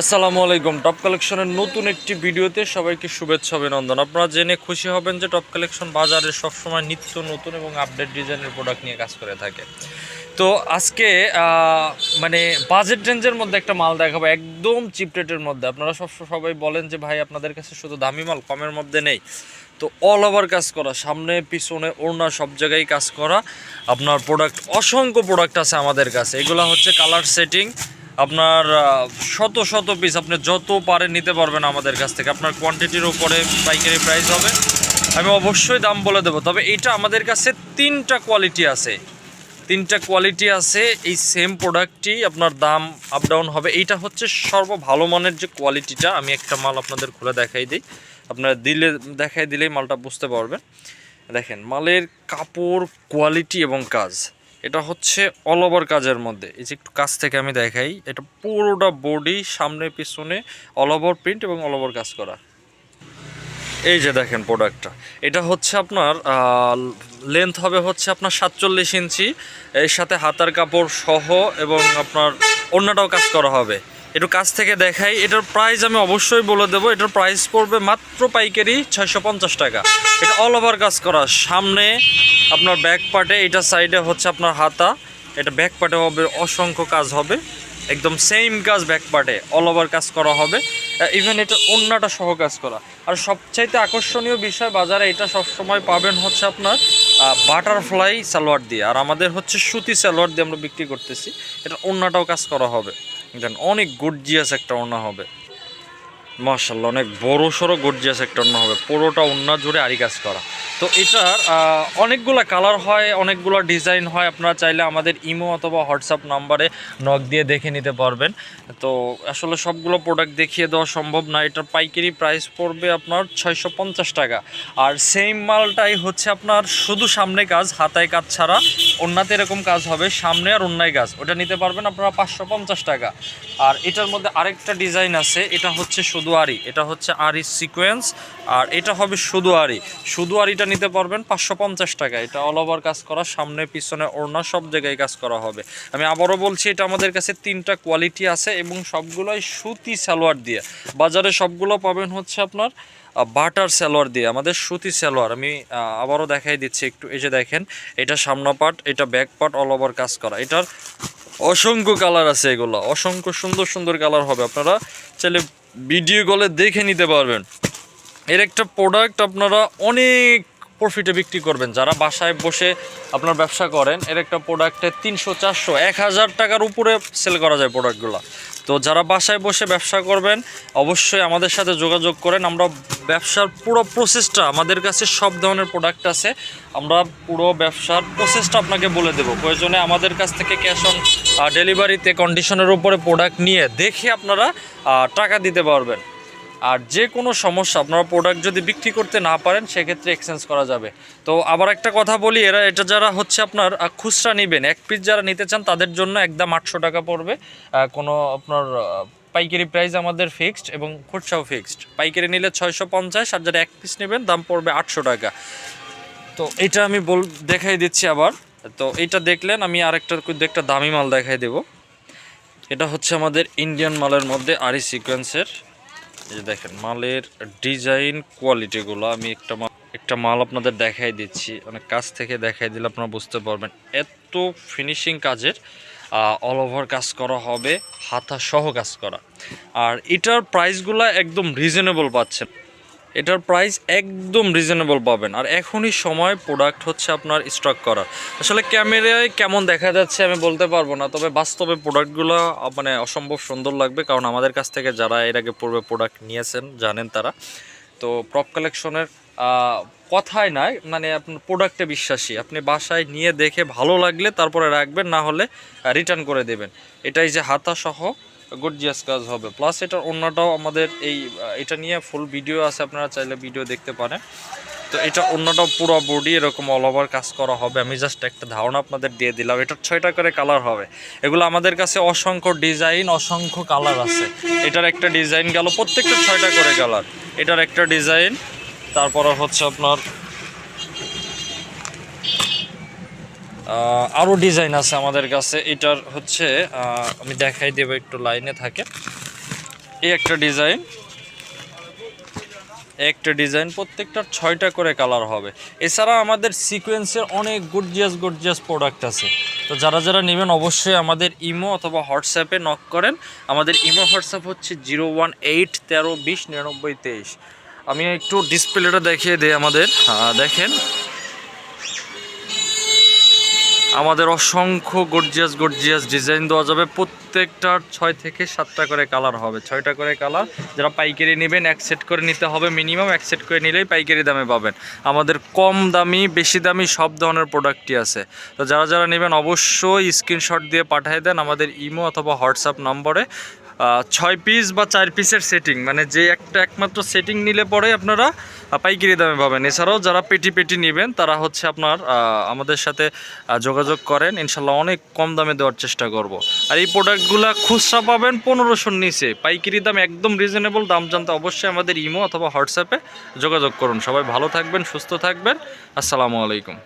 আসসালামু আলাইকুম। টপ কালেকশনের নতুন একটি ভিডিওতে সবাইকে শুভেচ্ছা, অভিনন্দন। আপনারা জেনে খুশি হবেন যে টপ কালেকশন বাজারে সবসময় নিত্য নতুন এবং আপডেট ডিজাইনের প্রোডাক্ট নিয়ে কাজ করে থাকে। তো আজকে মানে বাজেট রেঞ্জের মধ্যে একটা মাল দেখাবো, একদম চিপ রেটের মধ্যে। আপনারা সব, সবাই বলেন যে, ভাই, আপনাদের কাছে শুধু দামি মাল, কমের মধ্যে নেই। তো অল ওভার কাজ করা, সামনে, পিছনে, ওড়না, সব জায়গায় কাজ করা। আপনার প্রোডাক্ট অসংখ্য প্রোডাক্ট আছে আমাদের কাছে। এগুলো হচ্ছে কালার সেটিং আপনার শত শত পিস আপনি যত পারে নিতে পারবেন আমাদের কাছ থেকে। আপনার কোয়ান্টিটির উপরে পাইকারি প্রাইস হবে। আমি অবশ্যই দাম বলে দেবো। তবে এটা আমাদের কাছে তিনটা কোয়ালিটি আছে। তিনটা কোয়ালিটি আছে। এই সেম প্রোডাক্টটি আপনার দাম আপ ডাউন হবে। এইটা হচ্ছে সর্ব ভালো মানের যে কোয়ালিটিটা আমি একটা মাল আপনাদের খুলে দেখাই দিই। আপনারা দিলে, দেখাই দিলেই মালটা বুঝতে পারবেন। দেখেন, মালের কাপড় কোয়ালিটি এবং কাজ। এটা হচ্ছে অল ওভার কাজের মধ্যে। এই যে একটু কাছ থেকে আমি দেখাই, এটা পুরোটা বডি সামনে, পিছনে অল ওভার প্রিন্ট এবং অল ওভার কাজ করা। এই যে দেখেন প্রোডাক্টটা এটা হচ্ছে আপনার লেন্থ হবে হচ্ছে আপনার সাতচল্লিশ ইঞ্চি। এর সাথে হাতার কাপড় সহ এবং আপনার অন্যটাও কাজ করা হবে। একটু কাছ থেকে দেখাই। এটার প্রাইস আমি অবশ্যই বলে দেবো। এটার প্রাইস পড়বে মাত্র পাইকারি ছয়শো পঞ্চাশ টাকা। এটা অল ওভার কাজ করা। সামনে আপনার ব্যাক পার্টে এটা সাইডে হচ্ছে আপনার হাতা। এটা ব্যাক পার্টে হবে, অসংখ্য কাজ হবে। একদম সেম কাজ ব্যাক পার্টে অল ওভার কাজ করা হবে। ইভেন এটা অন্যটা সহ কাজ করা। আর সবচাইতে আকর্ষণীয় বিষয় বাজারে এটা সবসময় পাবেন হচ্ছে আপনার বাটারফ্লাই সালোয়ার দিয়ে। আর আমাদের হচ্ছে সুতি সালোয়ার দিয়ে আমরা বিক্রি করতেছি। এটা অন্যটাও কাজ করা হবে। দেন অনেক গর্জিয়াস একটা ওড়না হবে। মার্শাল্লাহ অনেক বড় সড়ো গর্জিয়াস একটা অন্য হবে। পুরোটা অন্য জুড়ে আরি কাজ করা। তো এটার অনেকগুলা কালার হয়, অনেকগুলো ডিজাইন হয়। আপনারা চাইলে আমাদের ইমো অথবা হোয়াটসঅ্যাপ নাম্বারে নক দিয়ে দেখে নিতে পারবেন। তো আসলে সবগুলো প্রোডাক্ট দেখিয়ে দেওয়া সম্ভব না। এটার পাইকারি প্রাইস পড়বে আপনার ছয়শো পঞ্চাশ টাকা। আর সেম মালটাই হচ্ছে আপনার শুধু সামনে কাজ, হাতায় কাজ ছাড়া অন্যতে এরকম কাজ হবে, সামনে আর অন্যায় কাজ। ওটা নিতে পারবেন আপনারা পাঁচশো পঞ্চাশ টাকা। আর এটার মধ্যে আরেকটা ডিজাইন আছে, এটা হচ্ছে আরি এটা হচ্ছে আরি সিকোয়েন্স, আর এটা হবে শুধু আরি শুধু আরিটা নিতে পারবেন পাঁচশো পঞ্চাশ টাকা। এটা অল ওভার কাজ করা, সামনে, পিছনে, ওড়না, সব জায়গায় কাজ করা হবে। আমি আবারও বলছি, এটা আমাদের কাছে তিনটা কোয়ালিটি আছে এবং সবগুলোই সুতি সালোয়ার দিয়ে। বাজারে সবগুলো পাবেন হচ্ছে আপনার বাটার সালোয়ার দিয়ে, আমাদের সুতি সালোয়ার। আমি আবারও দেখাই দিচ্ছি একটু, এই যে দেখেন, এটা সামনা পার্ট এটা ব্যাক পার্ট অল ওভার কাজ করা। এটার অসংখ্য কালার আছে এগুলো। অসংখ্য সুন্দর সুন্দর কালার হবে। আপনারা চাইলে ভিডিও কলে দেখে নিতে পারবেন। এর একটা প্রোডাক্ট আপনারা অনেক প্রফিটে বিক্রি করবেন। যারা বাসায় বসে আপনার ব্যবসা করেন, এর একটা প্রোডাক্টে তিনশো, চারশো, এক হাজার টাকার উপরে সেল করা যায় প্রোডাক্টগুলো তো যারা বাসায় বসে ব্যবসা করবেন, অবশ্যই আমাদের সাথে যোগাযোগ করেন। আমরা ব্যবসার পুরো প্রসেসটা আমাদের কাছে সব ধরনের প্রোডাক্ট আছে। আমরা পুরো ব্যবসার প্রসেসটা আপনাকে বলে দেব। প্রয়োজনে আমাদের কাছ থেকে ক্যাশ অন ডেলিভারিতে কন্ডিশনের উপরে প্রোডাক্ট নিয়ে দেখে আপনারা টাকা দিতে পারবেন। আর যে কোনো সমস্যা, আপনারা প্রোডাক্ট যদি বিক্রি করতে না পারেন, সেক্ষেত্রে এক্সচেঞ্জ করা যাবে। তো আবার একটা কথা বলি, এরা, এটা যারা হচ্ছে আপনার খুচরা নেবেন, এক পিস যারা নিতে চান, তাদের জন্য একদম আটশো টাকা পড়বে। কোনো আপনার পাইকারি প্রাইস আমাদের ফিক্সড এবং খুচরাও ফিক্সড পাইকারি নিলে ছয়শো পঞ্চাশ, আর যারা এক পিস নেবেন, দাম পড়বে আটশো টাকা। তো এটা আমি বল, দেখাই দিচ্ছি আবার। তো এটা দেখলেন, আমি আরেকটা একটা দামি মাল দেখাই দেব। এটা হচ্ছে আমাদের ইন্ডিয়ান মালের মধ্যে আরি সিকোয়েন্সের দেখেন, মালের ডিজাইন কোয়ালিটিগুলো আমি একটা মাল একটা মাল আপনাদের দেখাই দিচ্ছি। অনেক কাছ থেকে দেখাই দিলে আপনারা বুঝতে পারবেন। এত ফিনিশিং কাজের অল ওভার কাজ করা হবে, হাতা সহ কাজ করা। আর এটার প্রাইসগুলো একদম রিজনেবল পাচ্ছেন। এটার প্রাইস একদম রিজনেবল পাবেন। আর এখনই সময় প্রোডাক্ট হচ্ছে আপনার স্টক করার। আসলে ক্যামেরায় কেমন দেখা যাচ্ছে আমি বলতে পারব না, তবে বাস্তবে প্রোডাক্টগুলো মানে অসম্ভব সুন্দর লাগবে, কারণ আমাদের কাছ থেকে যারা এর আগে পূর্বে প্রোডাক্ট নিয়েছেন, জানেন তারা। তো প্রপ কালেকশনের কথাই নয় মানে আপনার প্রোডাক্টে বিশ্বাসী। আপনি বাসায় নিয়ে দেখে ভালো লাগলে তারপরে রাখবেন, না হলে রিটার্ন করে দেবেন। এটাই যে হাতা সহ গর্জিয়াস কাজ হবে। প্লাস এটার অন্যটাও আমাদের এই, এটা নিয়ে ফুল ভিডিও আছে, আপনারা চাইলে ভিডিও দেখতে পারেন। তো এটা অন্যটাও পুরো বডি এরকম অল ওভার কাজ করা হবে। আমি জাস্ট একটা ধারণা আপনাদের দিয়ে দিলাম, এটার ছয়টা করে কালার হবে। এগুলো আমাদের কাছে অসংখ্য ডিজাইন অসংখ্য কালার আছে। এটার একটা ডিজাইন গেল, প্রত্যেকটা ছয়টা করে কালার এটার একটা ডিজাইন তারপরে হচ্ছে আপনার আরও ডিজাইন আছে আমাদের কাছে। এটার হচ্ছে আমি দেখাই দেবো একটু লাইনে থাকে। এই একটা ডিজাইন একটা ডিজাইন প্রত্যেকটার ছয়টা করে কালার হবে। এছাড়া আমাদের সিকোয়েন্সের অনেক গর্জিয়াস গর্জিয়াস প্রোডাক্ট আছে। তো যারা যারা নেবেন অবশ্যই আমাদের ইমো অথবা হোয়াটসঅ্যাপে নক করেন। আমাদের ইমো হোয়াটসঅ্যাপ হচ্ছে জিরো ওয়ান এইট তেরো বিশ নিরানব্বই তেইশ। আমি একটু ডিসপ্লেটা দেখিয়ে দিই আমাদের। দেখেন। আমাদের অসংখ্য গর্জিয়াস গর্জিয়াস ডিজাইন দেওয়া যাবে। প্রত্যেকটার ছয় থেকে সাতটা করে কালার হবে। ছয়টা করে কালার যারা পাইকারি নেবেন, এক সেট করে নিতে হবে মিনিমাম এক সেট করে নিলেই পাইকারি দামে পাবেন। আমাদের কম দামি, বেশি দামি সব ধরনের প্রোডাক্টই আছে। তো যারা যারা নেবেন, অবশ্যই স্ক্রিনশট দিয়ে পাঠিয়ে দেন আমাদের ইমো অথবা হোয়াটসঅ্যাপ নম্বরে। ছয় পিস বা চার পিসের সেটিং মানে যে একটা একমাত্র সেটিং নিলে পরে আপনারা পাইকারি দামে পাবেন। এছাড়াও যারা পেটি পেটি নেবেন, তারা হচ্ছে আপনার আমাদের সাথে যোগাযোগ করেন। ইনশাল্লাহ অনেক কম দামে দেওয়ার চেষ্টা করব। আর এই প্রোডাক্টগুলো খুচরা পাবেন পনেরোশোর নিচে। পাইকারি দাম একদম রিজনেবল দাম জানতে অবশ্যই আমাদের ইমো অথবা হোয়াটসঅ্যাপে যোগাযোগ করুন। সবাই ভালো থাকবেন, সুস্থ থাকবেন। আসসালামু আলাইকুম।